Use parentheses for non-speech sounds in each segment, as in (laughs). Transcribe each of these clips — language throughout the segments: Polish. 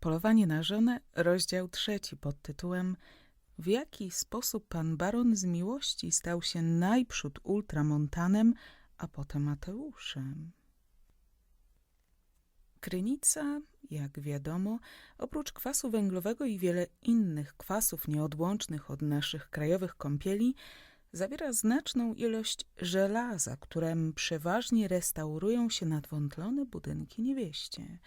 Polowanie na żonę, rozdział trzeci pod tytułem W jaki sposób pan baron z miłości stał się najprzód ultramontanem, a potem Mateuszem? Krynica, jak wiadomo, oprócz kwasu węglowego i wiele innych kwasów nieodłącznych od naszych krajowych kąpieli, zawiera znaczną ilość żelaza, którem przeważnie restaurują się nadwątlone budynki niewieście.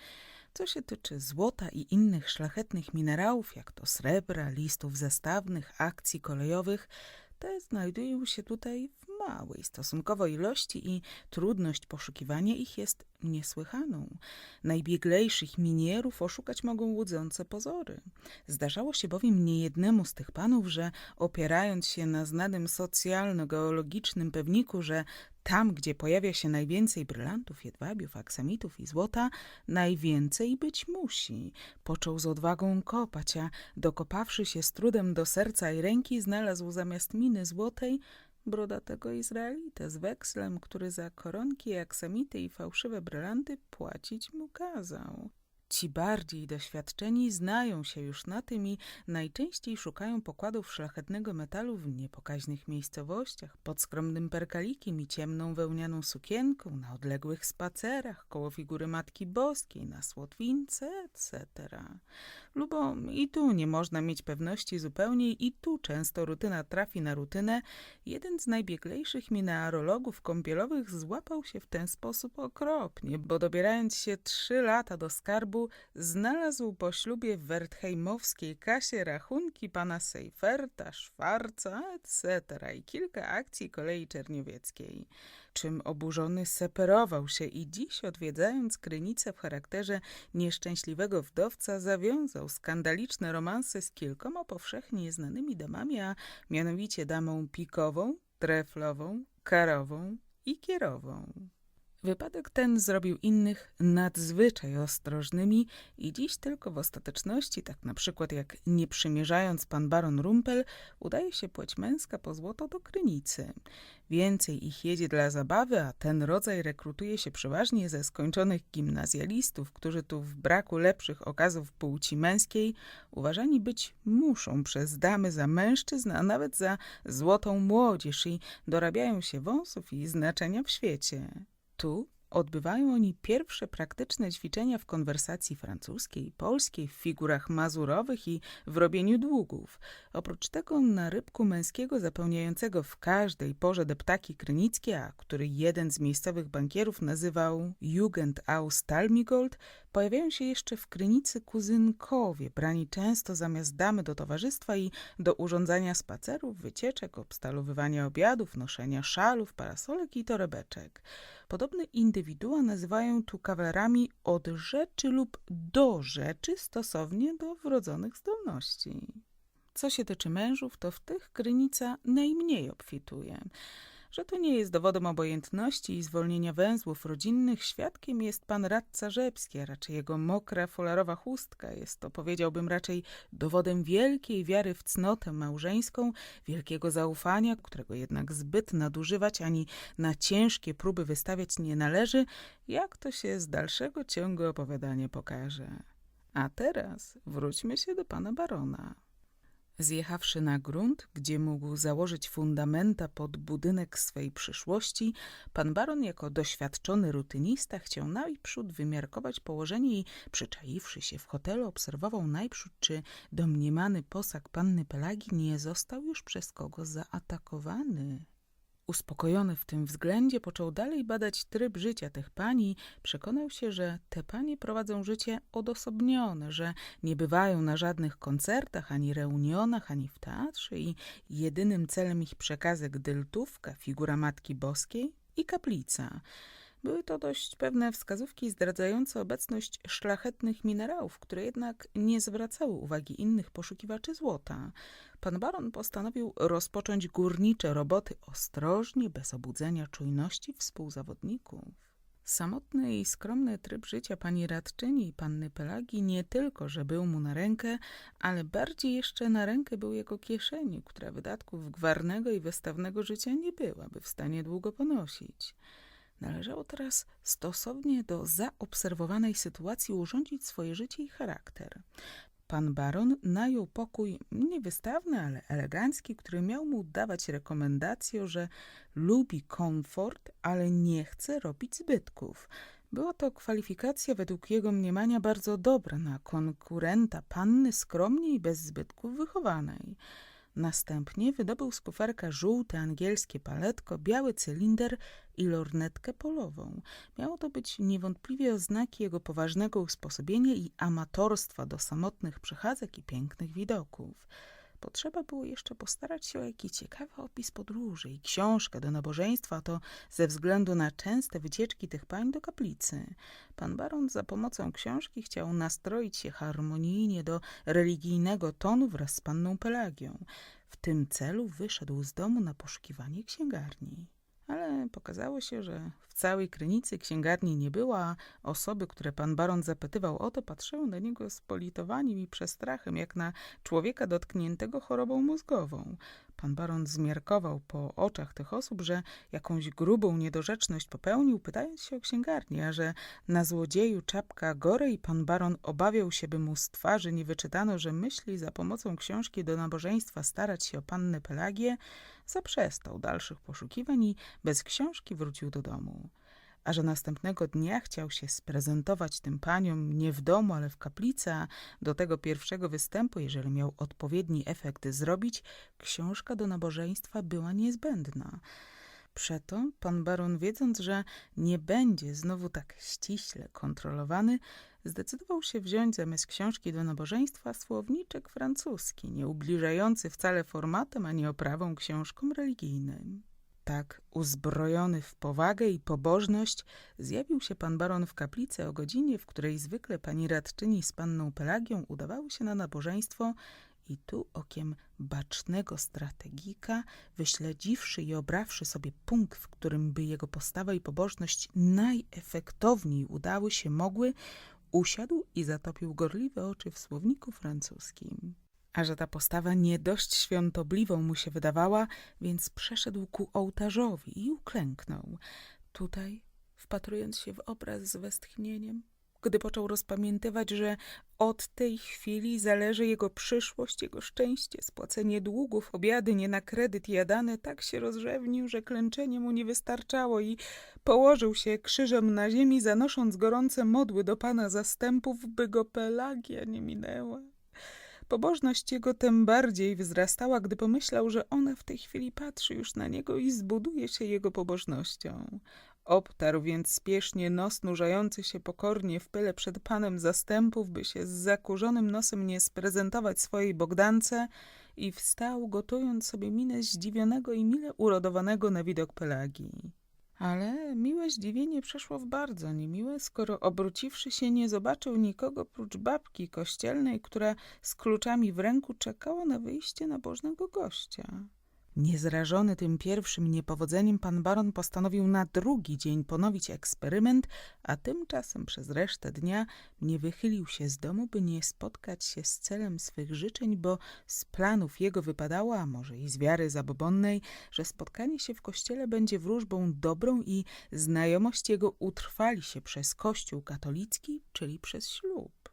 Co się tyczy złota i innych szlachetnych minerałów, jak to srebra, listów zestawnych, akcji kolejowych, te znajdują się tutaj w małej stosunkowo ilości i trudność poszukiwania ich jest niesłychaną. Najbieglejszych minierów oszukać mogą łudzące pozory. Zdarzało się bowiem niejednemu z tych panów, że opierając się na znanym socjalno-geologicznym pewniku, że tam, gdzie pojawia się najwięcej brylantów, jedwabiów, aksamitów i złota, najwięcej być musi. Począł z odwagą kopać, a dokopawszy się z trudem do serca i ręki, znalazł zamiast miny złotej brodatego Izraelitę z wekslem, który za koronki, aksamity i fałszywe brylanty płacić mu kazał. Ci bardziej doświadczeni znają się już na tym i najczęściej szukają pokładów szlachetnego metalu w niepokaźnych miejscowościach, pod skromnym perkalikiem i ciemną wełnianą sukienką, na odległych spacerach, koło figury Matki Boskiej, na słotwince, etc. Lubo i tu nie można mieć pewności zupełnie i tu często rutyna trafi na rutynę. Jeden z najbieglejszych mineralogów kąpielowych złapał się w ten sposób okropnie, bo dobierając się trzy lata do skarbu, znalazł po ślubie w wertheimowskiej kasie rachunki pana Seiferta, Szwarca, etc. i kilka akcji kolei czerniowieckiej czym oburzony seperował się i dziś, odwiedzając Krynicę w charakterze nieszczęśliwego wdowca, zawiązał skandaliczne romanse z kilkoma powszechnie znanymi damami, a mianowicie damą pikową, treflową, karową i kierową. Wypadek ten zrobił innych nadzwyczaj ostrożnymi i dziś tylko w ostateczności, tak na przykład jak nie przymierzając pan baron Rumpel, udaje się płeć męska po złoto do Krynicy. Więcej ich jedzie dla zabawy, a ten rodzaj rekrutuje się przeważnie ze skończonych gimnazjalistów, którzy tu w braku lepszych okazów płci męskiej uważani być muszą przez damy za mężczyzn, a nawet za złotą młodzież i dorabiają się wąsów i znaczenia w świecie. Tu odbywają oni pierwsze praktyczne ćwiczenia w konwersacji francuskiej, polskiej, w figurach mazurowych i w robieniu długów. Oprócz tego na rybku męskiego zapełniającego w każdej porze deptaki krynickie, a który jeden z miejscowych bankierów nazywał Jugend aus Talmigold, pojawiają się jeszcze w krynicy kuzynkowie, brani często zamiast damy do towarzystwa i do urządzania spacerów, wycieczek, obstalowywania obiadów, noszenia szalów, parasolek i torebeczek. Podobne indywidua nazywają tu kawalerami od rzeczy lub do rzeczy stosownie do wrodzonych zdolności. Co się tyczy mężów, to w tych krynica najmniej obfituje. Że to nie jest dowodem obojętności i zwolnienia węzłów rodzinnych, świadkiem jest pan radca Rzepski, a raczej jego mokra, folarowa chustka. Jest to, powiedziałbym, raczej dowodem wielkiej wiary w cnotę małżeńską, wielkiego zaufania, którego jednak zbyt nadużywać ani na ciężkie próby wystawiać nie należy, jak to się z dalszego ciągu opowiadania pokaże. A teraz wróćmy się do pana barona. Zjechawszy na grunt, gdzie mógł założyć fundamenta pod budynek swej przyszłości, pan baron jako doświadczony rutynista chciał najprzód wymiarkować położenie i przyczaiwszy się w hotelu obserwował najprzód, czy domniemany posag panny Pelagi nie został już przez kogo zaatakowany. Uspokojony w tym względzie, począł dalej badać tryb życia tych pani. Przekonał się, że te panie prowadzą życie odosobnione, że nie bywają na żadnych koncertach, ani reunionach, ani w teatrze i jedynym celem ich przekazek dyltówka, figura Matki Boskiej i kaplica. Były to dość pewne wskazówki zdradzające obecność szlachetnych minerałów, które jednak nie zwracały uwagi innych poszukiwaczy złota. Pan baron postanowił rozpocząć górnicze roboty ostrożnie, bez obudzenia czujności współzawodników. Samotny i skromny tryb życia pani radczyni i panny Pelagi nie tylko, że był mu na rękę, ale bardziej jeszcze na rękę był jego kieszeni, która wydatków gwarnego i wystawnego życia nie byłaby w stanie długo ponosić. Należało teraz stosownie do zaobserwowanej sytuacji urządzić swoje życie i charakter. Pan baron najął pokój niewystawny, ale elegancki, który miał mu dawać rekomendację, że lubi komfort, ale nie chce robić zbytków. Była to kwalifikacja według jego mniemania bardzo dobra na konkurenta panny skromnie i bez zbytków wychowanej. Następnie wydobył z kuferka żółte angielskie paletko, biały cylinder i lornetkę polową. Miało to być niewątpliwie oznaki jego poważnego usposobienia i amatorstwa do samotnych przechadzek i pięknych widoków. Potrzeba było jeszcze postarać się o jakiś ciekawy opis podróży i książkę do nabożeństwa, to ze względu na częste wycieczki tych pań do kaplicy. Pan baron za pomocą książki chciał nastroić się harmonijnie do religijnego tonu wraz z panną Pelagią. W tym celu wyszedł z domu na poszukiwanie księgarni. Ale pokazało się, że w całej krynicy księgarni nie było, a osoby, które pan baron zapytywał o to, patrzyły na niego z politowaniem i przestrachem, jak na człowieka dotkniętego chorobą mózgową. Pan baron zmiarkował po oczach tych osób, że jakąś grubą niedorzeczność popełnił, pytając się o księgarnię, a że na złodzieju czapka gore i pan baron obawiał się, by mu z twarzy nie wyczytano, że myśli za pomocą książki do nabożeństwa starać się o pannę Pelagię, zaprzestał dalszych poszukiwań i bez książki wrócił do domu. A że następnego dnia chciał się sprezentować tym paniom nie w domu, ale w kaplicy, a do tego pierwszego występu, jeżeli miał odpowiedni efekt zrobić, książka do nabożeństwa była niezbędna. Przeto pan baron, wiedząc, że nie będzie znowu tak ściśle kontrolowany, zdecydował się wziąć zamiast książki do nabożeństwa słowniczek francuski, nie ubliżający wcale formatem ani oprawą książkom religijnym. Tak uzbrojony w powagę i pobożność zjawił się pan baron w kaplicy o godzinie, w której zwykle pani radczyni z panną Pelagią udawały się na nabożeństwo i tu okiem bacznego strategika, wyśledziwszy i obrawszy sobie punkt, w którym by jego postawa i pobożność najefektowniej udały się mogły, usiadł i zatopił gorliwe oczy w słowniku francuskim. A że ta postawa nie dość świątobliwą mu się wydawała, więc przeszedł ku ołtarzowi i uklęknął. Tutaj, wpatrując się w obraz z westchnieniem, gdy począł rozpamiętywać, że od tej chwili zależy jego przyszłość, jego szczęście, spłacenie długów, obiady nie na kredyt jadane, tak się rozrzewnił, że klęczenie mu nie wystarczało i położył się krzyżem na ziemi, zanosząc gorące modły do pana zastępów, by go Pelagia nie minęła. Pobożność jego tym bardziej wzrastała, gdy pomyślał, że ona w tej chwili patrzy już na niego i zbuduje się jego pobożnością. Obtarł więc spiesznie nos nurzający się pokornie w pyle przed panem zastępów, by się z zakurzonym nosem nie sprezentować swojej Bogdance i wstał, gotując sobie minę zdziwionego i mile urodowanego na widok Pelagii. Ale miłe zdziwienie przeszło w bardzo niemiłe, skoro obróciwszy się nie zobaczył nikogo prócz babki kościelnej, która z kluczami w ręku czekała na wyjście nabożnego gościa. Niezrażony tym pierwszym niepowodzeniem, pan baron postanowił na drugi dzień ponowić eksperyment, a tymczasem przez resztę dnia nie wychylił się z domu, by nie spotkać się z celem swych życzeń, bo z planów jego wypadało, a może i z wiary zabobonnej, że spotkanie się w kościele będzie wróżbą dobrą i znajomość jego utrwali się przez kościół katolicki, czyli przez ślub.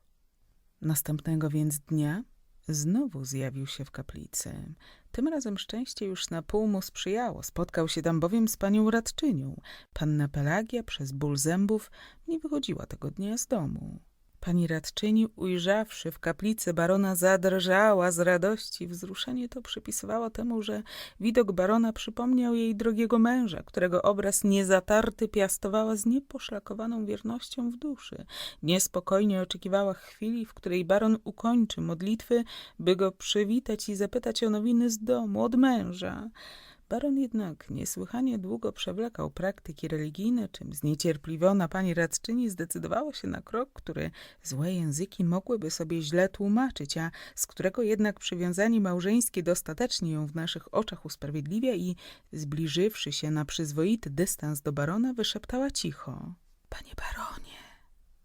Następnego więc dnia Znowu zjawił się w kaplicy. Tym razem szczęście już na pół mu sprzyjało. Spotkał się tam bowiem z panią radczynią. Panna Pelagia przez ból zębów nie wychodziła tego dnia z domu. Pani radczyni, ujrzawszy w kaplicy barona, zadrżała z radości. Wzruszenie to przypisywało temu, że widok barona przypomniał jej drogiego męża, którego obraz niezatarty piastowała z nieposzlakowaną wiernością w duszy. Niespokojnie oczekiwała chwili, w której baron ukończy modlitwy, by go przywitać i zapytać o nowiny z domu, od męża. Baron jednak niesłychanie długo przewlekał praktyki religijne, czym zniecierpliwiona pani radczyni zdecydowała się na krok, który złe języki mogłyby sobie źle tłumaczyć, a z którego jednak przywiązanie małżeńskie dostatecznie ją w naszych oczach usprawiedliwia i zbliżywszy się na przyzwoity dystans do barona, wyszeptała cicho. Panie baronie,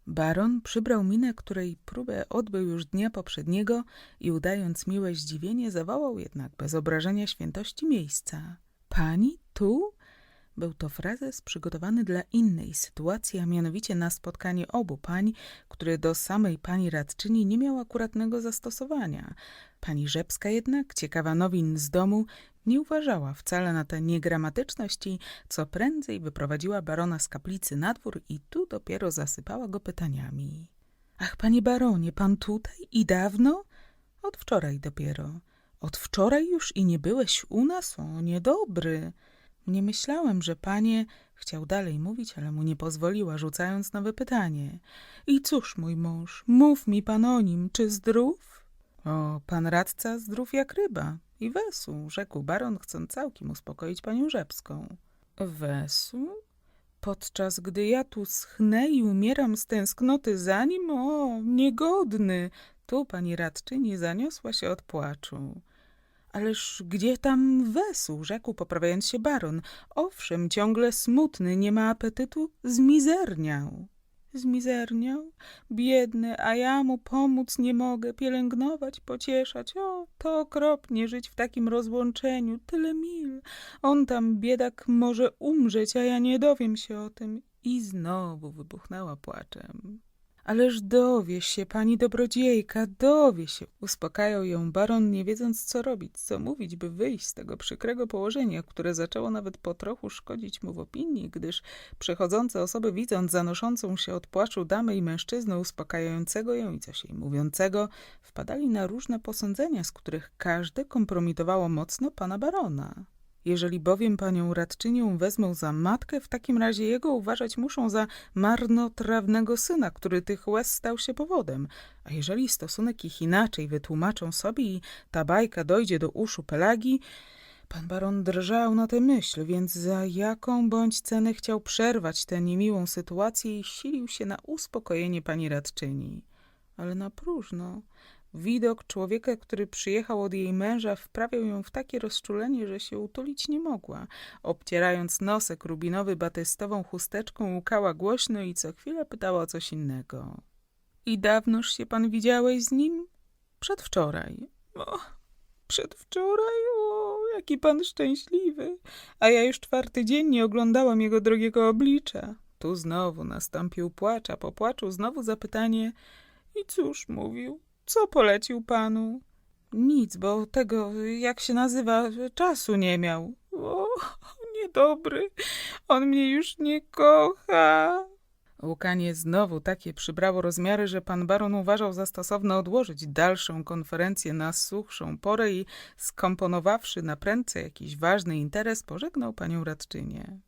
Baron przybrał minę, której próbę odbył już dnia poprzedniego i udając miłe zdziwienie, zawołał jednak bez obrażenia świętości miejsca. Pani tu? Był to frazes przygotowany dla innej sytuacji, a mianowicie na spotkanie obu pań, który do samej pani radczyni nie miał akuratnego zastosowania. Pani Rzepska jednak, ciekawa nowin z domu, nie uważała wcale na tę niegramatyczność i co prędzej wyprowadziła barona z kaplicy na dwór i tu dopiero zasypała go pytaniami. Ach, panie baronie, pan tutaj i dawno? Od wczoraj dopiero. Od wczoraj już i nie byłeś u nas? O, niedobry. Nie myślałem, że panie... Chciał dalej mówić, ale mu nie pozwoliła, rzucając nowe pytanie. I cóż, mój mąż, mów mi pan o nim, czy zdrów? O, pan radca zdrów jak ryba i wesół, rzekł baron, chcąc całkiem uspokoić panią Rzepską. Wesół? Podczas gdy ja tu schnę i umieram z tęsknoty za nim, o, niegodny! Tu pani radczyni zaniosła się od płaczu. Ależ gdzie tam wesół? rzekł, poprawiając się baron. Owszem, ciągle smutny, nie ma apetytu, zmizerniał. Zmizerniał? Biedny, a ja mu pomóc nie mogę, pielęgnować, pocieszać. O, to okropnie żyć w takim rozłączeniu, tyle mil. On tam, biedak, może umrzeć, a ja nie dowiem się o tym. I znowu wybuchnęła płaczem. Ależ dowie się, pani dobrodziejka, dowie się. Uspokajał ją baron, nie wiedząc co robić, co mówić, by wyjść z tego przykrego położenia, które zaczęło nawet po trochu szkodzić mu w opinii, gdyż przechodzące osoby widząc zanoszącą się od płaczu damę i mężczyznę uspokajającego ją i coś jej mówiącego, wpadali na różne posądzenia, z których każde kompromitowało mocno pana barona. Jeżeli bowiem panią radczynią wezmą za matkę, w takim razie jego uważać muszą za marnotrawnego syna, który tych łez stał się powodem. A jeżeli stosunek ich inaczej wytłumaczą sobie i ta bajka dojdzie do uszu Pelagi, pan baron drżał na tę myśl, więc za jaką bądź cenę chciał przerwać tę niemiłą sytuację i silił się na uspokojenie pani radczyni. Ale na próżno. Widok człowieka, który przyjechał od jej męża, wprawiał ją w takie rozczulenie, że się utulić nie mogła. Obcierając nosek rubinowy batystową chusteczką, łukała głośno i co chwilę pytała o coś innego. I dawnoż się pan widziałeś z nim? Przedwczoraj. O, przedwczoraj? O, jaki pan szczęśliwy. A ja już czwarty dzień nie oglądałam jego drogiego oblicza. Tu znowu nastąpił płacz, a po płaczu znowu zapytanie i cóż mówił? Co polecił panu? Nic, bo tego, jak się nazywa, czasu nie miał. O, niedobry. On mnie już nie kocha. Łukanie znowu takie przybrało rozmiary, że pan baron uważał za stosowne odłożyć dalszą konferencję na suchszą porę i skomponowawszy na prędce jakiś ważny interes, pożegnał panią radczynię.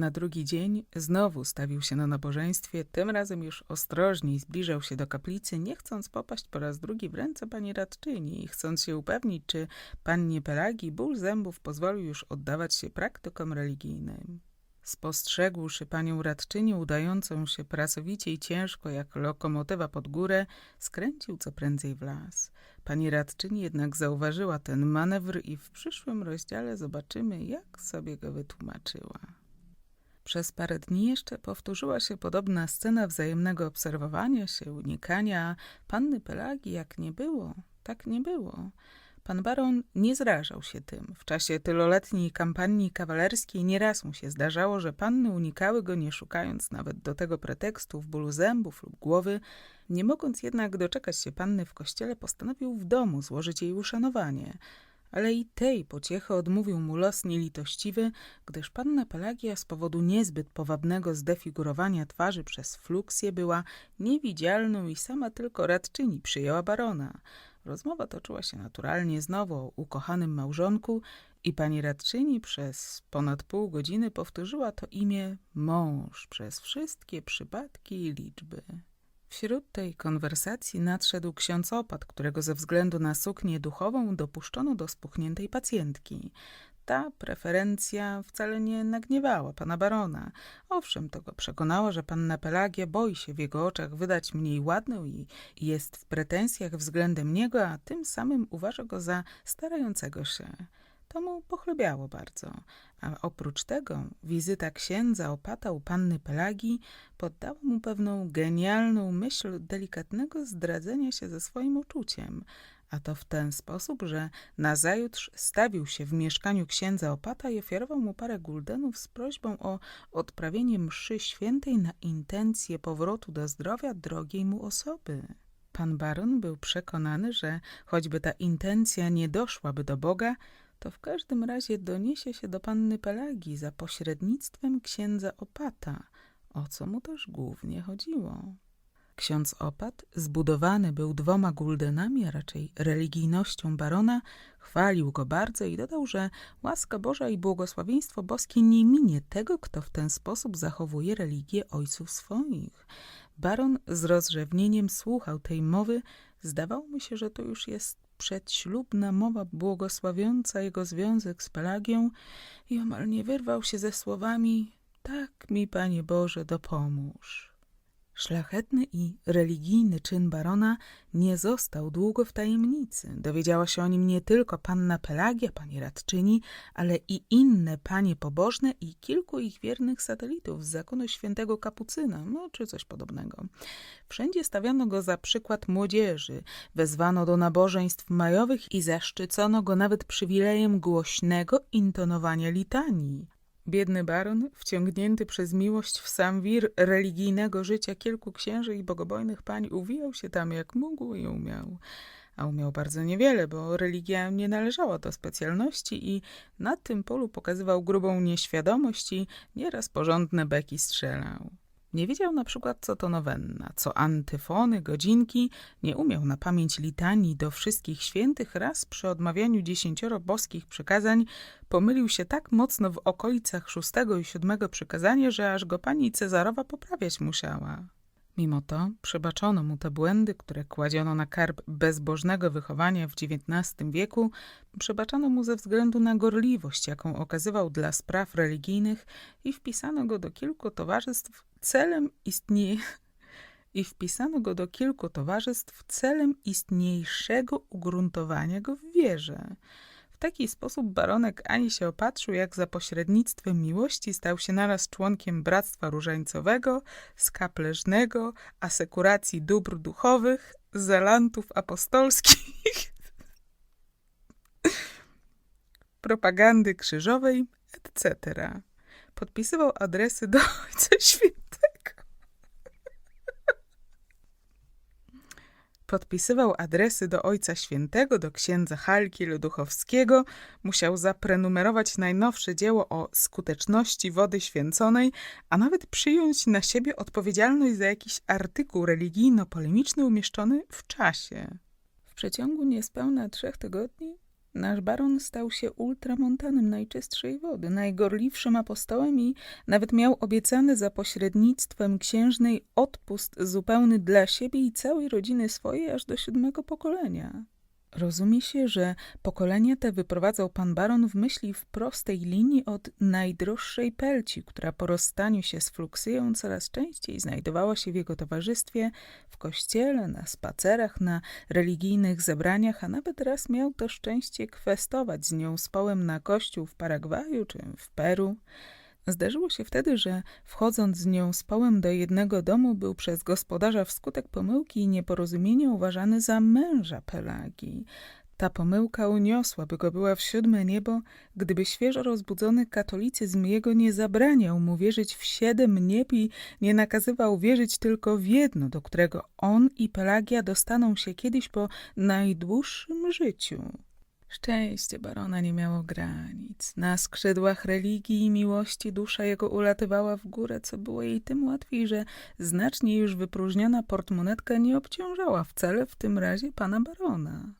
Na drugi dzień znowu stawił się na nabożeństwie, tym razem już ostrożniej zbliżał się do kaplicy, nie chcąc popaść po raz drugi w ręce pani radczyni i chcąc się upewnić, czy pannie Pelagi ból zębów pozwolił już oddawać się praktykom religijnym. Spostrzegłszy panią radczynię udającą się pracowicie i ciężko jak lokomotywa pod górę, skręcił co prędzej w las. Pani radczyni jednak zauważyła ten manewr i w przyszłym rozdziale zobaczymy, jak sobie go wytłumaczyła. Przez parę dni jeszcze powtórzyła się podobna scena wzajemnego obserwowania się, unikania, panny Pelagi jak nie było, tak nie było. Pan baron nie zrażał się tym. W czasie tyloletniej kampanii kawalerskiej nieraz mu się zdarzało, że panny unikały go, nie szukając nawet do tego pretekstu w bólu zębów lub głowy. Nie mogąc jednak doczekać się panny w kościele, postanowił w domu złożyć jej uszanowanie – ale i tej pociechy odmówił mu los nielitościwy, gdyż panna Pelagia z powodu niezbyt powabnego zdefigurowania twarzy przez fluksję była niewidzialną i sama tylko radczyni przyjęła barona. Rozmowa toczyła się naturalnie znowu o ukochanym małżonku i pani radczyni przez ponad pół godziny powtórzyła to imię mąż przez wszystkie przypadki i liczby. Wśród tej konwersacji nadszedł ksiądz opat, którego ze względu na suknię duchową dopuszczono do spuchniętej pacjentki. Ta preferencja wcale nie nagniewała pana barona. Owszem, to go przekonała, że panna Pelagia boi się w jego oczach wydać mniej ładną i jest w pretensjach względem niego, a tym samym uważa go za starającego się. To mu pochlebiało bardzo. A oprócz tego wizyta księdza opata u panny Pelagi poddała mu pewną genialną myśl delikatnego zdradzenia się ze swoim uczuciem. A to w ten sposób, że nazajutrz stawił się w mieszkaniu księdza opata i ofiarował mu parę guldenów z prośbą o odprawienie mszy świętej na intencję powrotu do zdrowia drogiej mu osoby. Pan baron był przekonany, że choćby ta intencja nie doszłaby do Boga, to w każdym razie doniesie się do panny Pelagi za pośrednictwem księdza opata, o co mu też głównie chodziło. Ksiądz Opat, zbudowany był dwoma guldenami, a raczej religijnością barona, chwalił go bardzo i dodał, że łaska Boża i błogosławieństwo boskie nie minie tego, kto w ten sposób zachowuje religię ojców swoich. Baron z rozrzewnieniem słuchał tej mowy. Zdawało mu się, że to już jest przedślubna mowa błogosławiąca jego związek z Pelagią i omal nie wyrwał się ze słowami tak mi, Panie Boże, dopomóż. Szlachetny i religijny czyn barona nie został długo w tajemnicy. Dowiedziała się o nim nie tylko panna Pelagia, pani radczyni, ale i inne panie pobożne i kilku ich wiernych satelitów z zakonu świętego Kapucyna, no czy coś podobnego. Wszędzie stawiano go za przykład młodzieży, wezwano do nabożeństw majowych i zaszczycono go nawet przywilejem głośnego intonowania litanii. Biedny baron, wciągnięty przez miłość w sam wir religijnego życia kilku księży i bogobojnych pań, uwijał się tam jak mógł i umiał. A umiał bardzo niewiele, bo religia nie należała do specjalności i na tym polu pokazywał grubą nieświadomość i nieraz porządne beki strzelał. Nie wiedział na przykład, co to nowenna, co antyfony, godzinki, nie umiał na pamięć litanii do wszystkich świętych. Raz przy odmawianiu dziesięcioro boskich przykazań pomylił się tak mocno w okolicach szóstego i siódmego przykazania, że aż go pani Cezarowa poprawiać musiała. Mimo to przebaczono mu te błędy, które kładziono na karb bezbożnego wychowania w XIX wieku, przebaczano mu ze względu na gorliwość, jaką okazywał dla spraw religijnych i wpisano go do kilku towarzystw celem istnieje (laughs) i wpisano go do kilku towarzystw celem istniejszego ugruntowania go w wierze. Taki sposób baronek ani się opatrzył, jak za pośrednictwem miłości stał się naraz członkiem Bractwa Różańcowego, skapleżnego, asekuracji dóbr duchowych, zelantów apostolskich, (laughs) propagandy krzyżowej, etc. Podpisywał adresy do Ojca Świętego. Podpisywał adresy do Ojca Świętego, do księdza Halki Luduchowskiego, musiał zaprenumerować najnowsze dzieło o skuteczności wody święconej, a nawet przyjąć na siebie odpowiedzialność za jakiś artykuł religijno-polemiczny umieszczony w czasie. W przeciągu niespełna trzech tygodni Nasz baron stał się ultramontanem najczystszej wody, najgorliwszym apostołem i nawet miał obiecany za pośrednictwem księżnej odpust zupełny dla siebie i całej rodziny swojej aż do siódmego pokolenia. Rozumie się, że pokolenie te wyprowadzał pan baron w myśli w prostej linii od najdroższej pelci, która po rozstaniu się z Fluksyją coraz częściej znajdowała się w jego towarzystwie w kościele, na spacerach, na religijnych zebraniach, a nawet raz miał to szczęście kwestować z nią z połem na kościół w Paragwaju czy w Peru. Zdarzyło się wtedy, że wchodząc z nią z połem do jednego domu, był przez gospodarza wskutek pomyłki i nieporozumienia uważany za męża Pelagi. Ta pomyłka uniosłaby go była w siódme niebo, gdyby świeżo rozbudzony katolicyzm jego nie zabraniał mu wierzyć w siedem nieb i nie nakazywał wierzyć tylko w jedno, do którego on i Pelagia dostaną się kiedyś po najdłuższym życiu. Szczęście barona nie miało granic. Na skrzydłach religii i miłości dusza jego ulatywała w górę, co było jej tym łatwiej, że znacznie już wypróżniona portmonetka nie obciążała wcale w tym razie pana barona.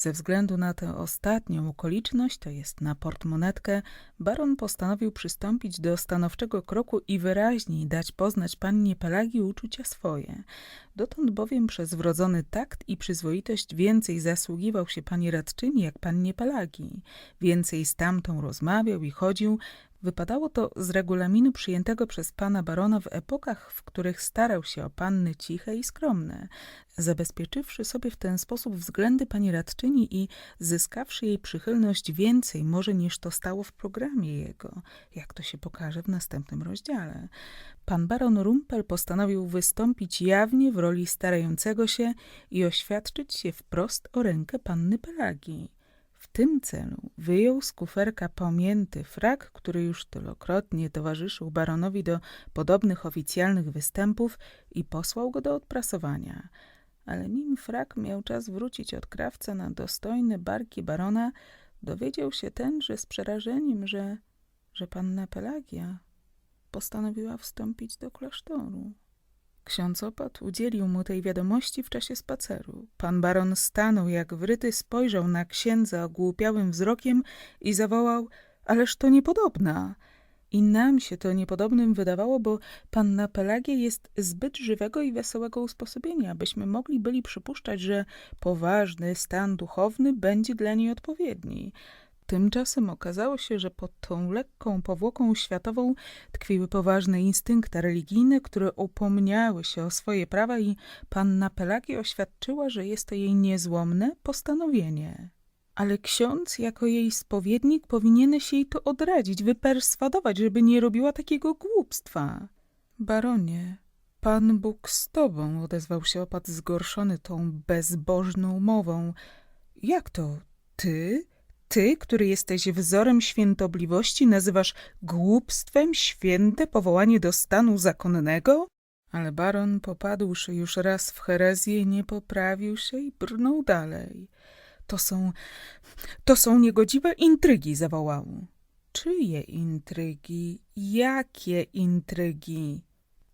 Ze względu na tę ostatnią okoliczność, to jest na portmonetkę, baron postanowił przystąpić do stanowczego kroku i wyraźniej dać poznać pannie Pelagi uczucia swoje. Dotąd bowiem przez wrodzony takt i przyzwoitość więcej zasługiwał się pani radczyni jak pannie Pelagi. Więcej z tamtą rozmawiał i chodził, Wypadało to z regulaminu przyjętego przez pana barona w epokach, w których starał się o panny ciche i skromne, zabezpieczywszy sobie w ten sposób względy pani radczyni i zyskawszy jej przychylność więcej może niż to stało w programie jego, jak to się pokaże w następnym rozdziale. Pan baron Rumpel postanowił wystąpić jawnie w roli starającego się i oświadczyć się wprost o rękę panny Pelagii. W tym celu wyjął z kuferka pomięty frak, który już tylokrotnie towarzyszył baronowi do podobnych oficjalnych występów i posłał go do odprasowania. Ale nim frak miał czas wrócić od krawca na dostojne barki barona, dowiedział się tenże z przerażeniem, że, że panna Pelagia postanowiła wstąpić do klasztoru. Ksiądz opat udzielił mu tej wiadomości w czasie spaceru. Pan baron stanął jak wryty, spojrzał na księdza ogłupiałym wzrokiem i zawołał – ależ to niepodobna! I nam się to niepodobnym wydawało, bo panna Pelagia jest zbyt żywego i wesołego usposobienia, byśmy mogli byli przypuszczać, że poważny stan duchowny będzie dla niej odpowiedni. Tymczasem okazało się, że pod tą lekką powłoką światową tkwiły poważne instynkty religijne, które upomniały się o swoje prawa i panna Pelagia oświadczyła, że jest to jej niezłomne postanowienie. Ale ksiądz, jako jej spowiednik, powinien się jej to odradzić, wyperswadować, żeby nie robiła takiego głupstwa. Baronie, pan Bóg z tobą, odezwał się opat zgorszony tą bezbożną mową. Jak to, ty? Ty, który jesteś wzorem świętobliwości, nazywasz głupstwem święte powołanie do stanu zakonnego? Ale baron, popadłszy już raz w herezję, nie poprawił się i brnął dalej. To są, to są niegodziwe intrygi, zawołał. Czyje intrygi? Jakie intrygi?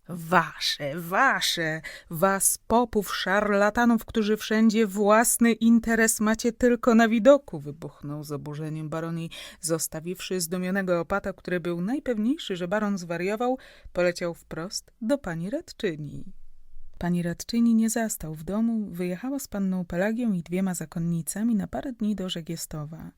Wasze, wasze, was popów szarlatanów, którzy wszędzie własny interes macie tylko na widoku, wybuchnął z oburzeniem baron i zostawiwszy zdumionego opata, który był najpewniejszy, że baron zwariował, poleciał wprost do pani radczyni. Pani radczyni nie zastał w domu, wyjechała z panną Pelagią i dwiema zakonnicami na parę dni do Żegiestowa.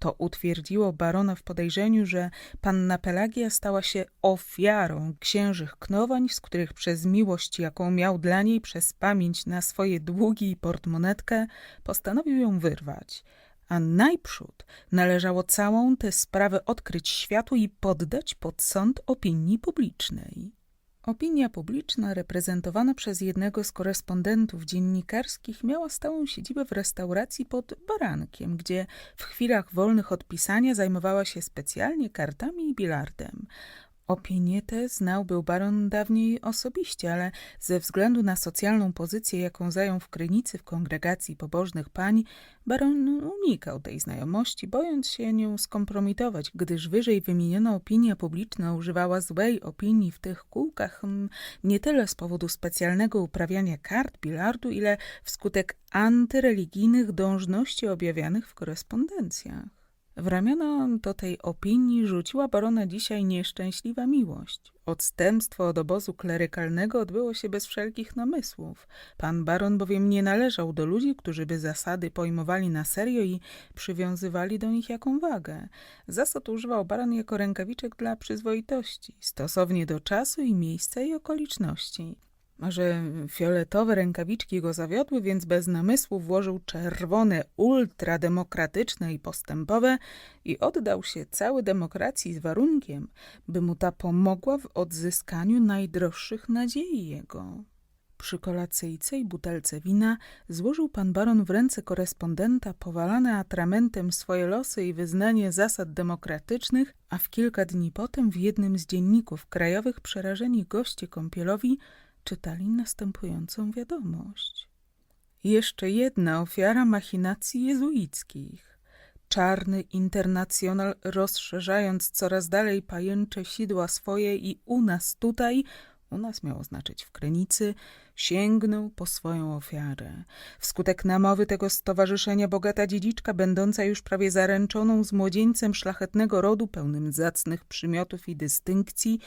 To utwierdziło barona w podejrzeniu, że panna Pelagia stała się ofiarą księżych knowań, z których przez miłość, jaką miał dla niej, przez pamięć na swoje długi i portmonetkę, postanowił ją wyrwać. A najprzód należało całą tę sprawę odkryć światu i poddać pod sąd opinii publicznej. Opinia publiczna, reprezentowana przez jednego z korespondentów dziennikarskich, miała stałą siedzibę w restauracji pod Barankiem, gdzie w chwilach wolnych od pisania zajmowała się specjalnie kartami i bilardem. Opinię tę znał był baron dawniej osobiście, ale ze względu na socjalną pozycję, jaką zajął w Krynicy w kongregacji pobożnych pań, baron unikał tej znajomości, bojąc się nią skompromitować, gdyż wyżej wymieniona opinia publiczna używała złej opinii w tych kółkach nie tyle z powodu specjalnego uprawiania kart bilardu, ile wskutek antyreligijnych dążności objawianych w korespondencjach. W ramiona do tej opinii rzuciła barona dzisiaj nieszczęśliwa miłość. Odstępstwo od obozu klerykalnego odbyło się bez wszelkich namysłów. Pan baron bowiem nie należał do ludzi, którzy by zasady pojmowali na serio i przywiązywali do nich jaką wagę. Zasad używał baron jako rękawiczek dla przyzwoitości, stosownie do czasu i miejsca i okoliczności. Może fioletowe rękawiczki go zawiodły, więc bez namysłu włożył czerwone, ultrademokratyczne i postępowe i oddał się cały demokracji z warunkiem, by mu ta pomogła w odzyskaniu najdroższych nadziei jego. Przy kolacyjce i butelce wina złożył pan baron w ręce korespondenta powalane atramentem swoje losy i wyznanie zasad demokratycznych, a w kilka dni potem w jednym z dzienników krajowych przerażeni goście kąpielowi czytali następującą wiadomość. Jeszcze jedna ofiara machinacji jezuickich. Czarny internacjonal, rozszerzając coraz dalej pajęcze sidła swoje i u nas tutaj, u nas miało znaczyć w Krynicy, sięgnął po swoją ofiarę. Wskutek namowy tego stowarzyszenia bogata dziedziczka, będąca już prawie zaręczoną z młodzieńcem szlachetnego rodu, pełnym zacnych przymiotów i dystynkcji,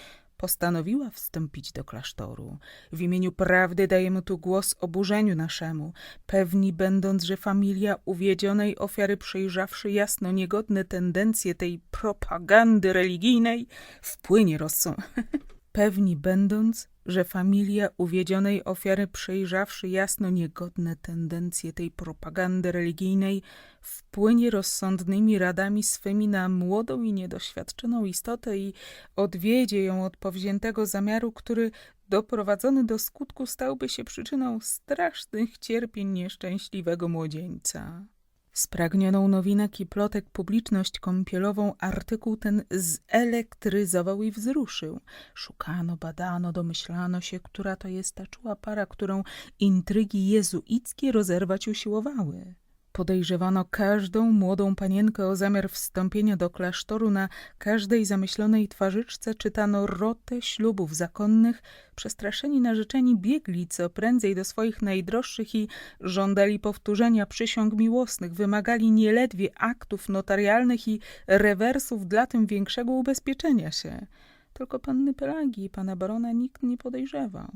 postanowiła wstąpić do klasztoru. W imieniu prawdy dajemy tu głos oburzeniu naszemu, pewni będąc, że familia uwiedzionej ofiary przejrzawszy jasno niegodne tendencje tej propagandy religijnej, wpłynie rozsąd... (laughs) Pewni będąc, że familia uwiedzionej ofiary przejrzawszy jasno niegodne tendencje tej propagandy religijnej, wpłynie rozsądnymi radami swymi na młodą i niedoświadczoną istotę i odwiedzie ją od powziętego zamiaru, który doprowadzony do skutku stałby się przyczyną strasznych cierpień nieszczęśliwego młodzieńca. Spragnioną nowinek i plotek publiczność kąpielową artykuł ten zelektryzował i wzruszył. Szukano, badano, domyślano się, która to jest ta czuła para, którą intrygi jezuickie rozerwać usiłowały. Podejrzewano każdą młodą panienkę o zamiar wstąpienia do klasztoru. Na każdej zamyślonej twarzyczce czytano rotę ślubów zakonnych. Przestraszeni narzeczeni biegli co prędzej do swoich najdroższych i żądali powtórzenia przysiąg miłosnych. Wymagali nieledwie aktów notarialnych i rewersów dla tym większego ubezpieczenia się. Tylko panny Pelagii i pana barona nikt nie podejrzewał.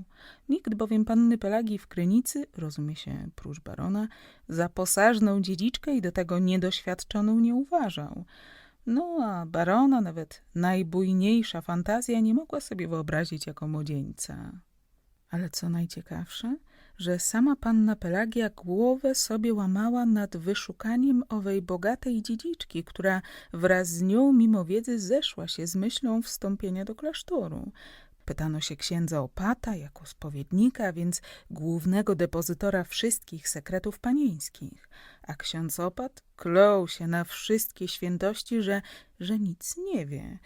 Nikt bowiem panny Pelagii w Krynicy, rozumie się prócz barona, za posażną dziedziczkę i do tego niedoświadczoną nie uważał. No a barona nawet najbujniejsza fantazja nie mogła sobie wyobrazić jako młodzieńca. Ale co najciekawsze, że sama panna Pelagia głowę sobie łamała nad wyszukaniem owej bogatej dziedziczki, która wraz z nią mimo wiedzy zeszła się z myślą wstąpienia do klasztoru. Pytano się księdza opata jako spowiednika, więc głównego depozytora wszystkich sekretów panieńskich. A ksiądz opat klął się na wszystkie świętości, że, że nic nie wie.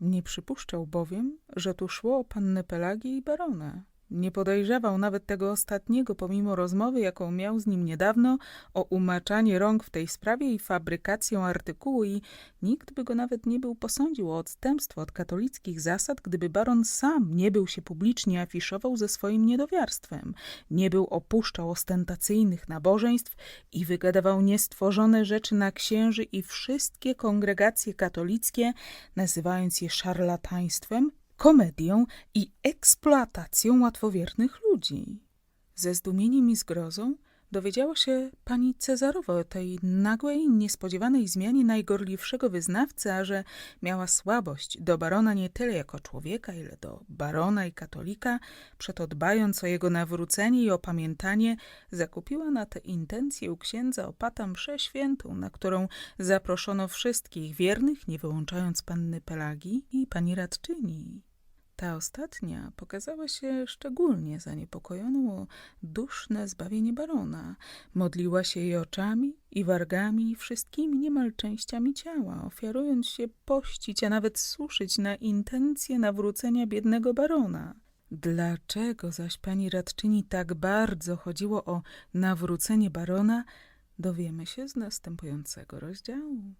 Nie przypuszczał bowiem, że tu szło o pannę Pelagię i barona. Nie podejrzewał nawet tego ostatniego, pomimo rozmowy, jaką miał z nim niedawno o umaczanie rąk w tej sprawie i fabrykację artykułu i nikt by go nawet nie był posądził o odstępstwo od katolickich zasad, gdyby baron sam nie był się publicznie afiszował ze swoim niedowiarstwem, nie był opuszczał ostentacyjnych nabożeństw i wygadawał niestworzone rzeczy na księży i wszystkie kongregacje katolickie, nazywając je szarlataństwem komedią i eksploatacją łatwowiernych ludzi. Ze zdumieniem i zgrozą dowiedziała się pani Cezarowa o tej nagłej, niespodziewanej zmianie najgorliwszego wyznawcy, a że miała słabość do barona nie tyle jako człowieka, ile do barona i katolika, przeto dbając o jego nawrócenie i opamiętanie, zakupiła na te intencje u księdza opata mszę świętą, na którą zaproszono wszystkich wiernych, nie wyłączając panny Pelagi i pani radczyni. Ta ostatnia pokazała się szczególnie zaniepokojoną o duszne zbawienie barona. Modliła się jej oczami i wargami i wszystkimi niemal częściami ciała, ofiarując się pościć, a nawet suszyć na intencje nawrócenia biednego barona. Dlaczego zaś pani radczyni tak bardzo chodziło o nawrócenie barona, dowiemy się z następującego rozdziału.